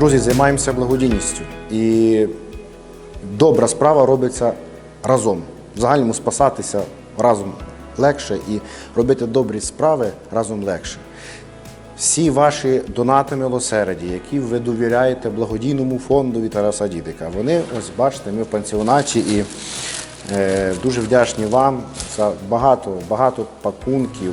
Друзі, займаємося благодійністю. І добра справа робиться разом. В загальному спасатися разом легше і робити добрі справи разом легше. Всі ваші донати милосерді, які ви довіряєте благодійному фонду від Тараса Дідика, вони, ось бачите, ми в пансіонаті і е, дуже вдячні вам за багато, багато пакунків.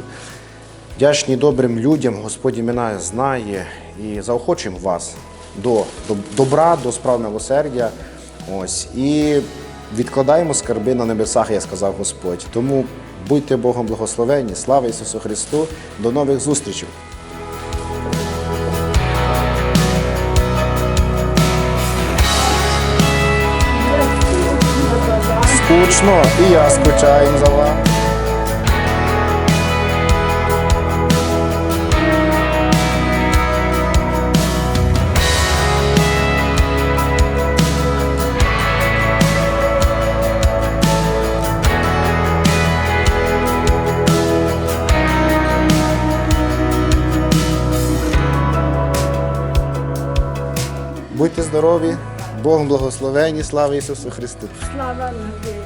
Вдячні добрим людям, Господь імена знає і заохочуємо вас до, до добра, до справ милосердя. Ось і відкладаємо скарби на небесах, як сказав Господь. Тому будьте Богом благословені. Слава Ісусу Христу! До нових зустрічей! Скучно, і я скучаю за вами. Будьте здорові, Богом благословені, слава Ісусу Христу! Слава навіки.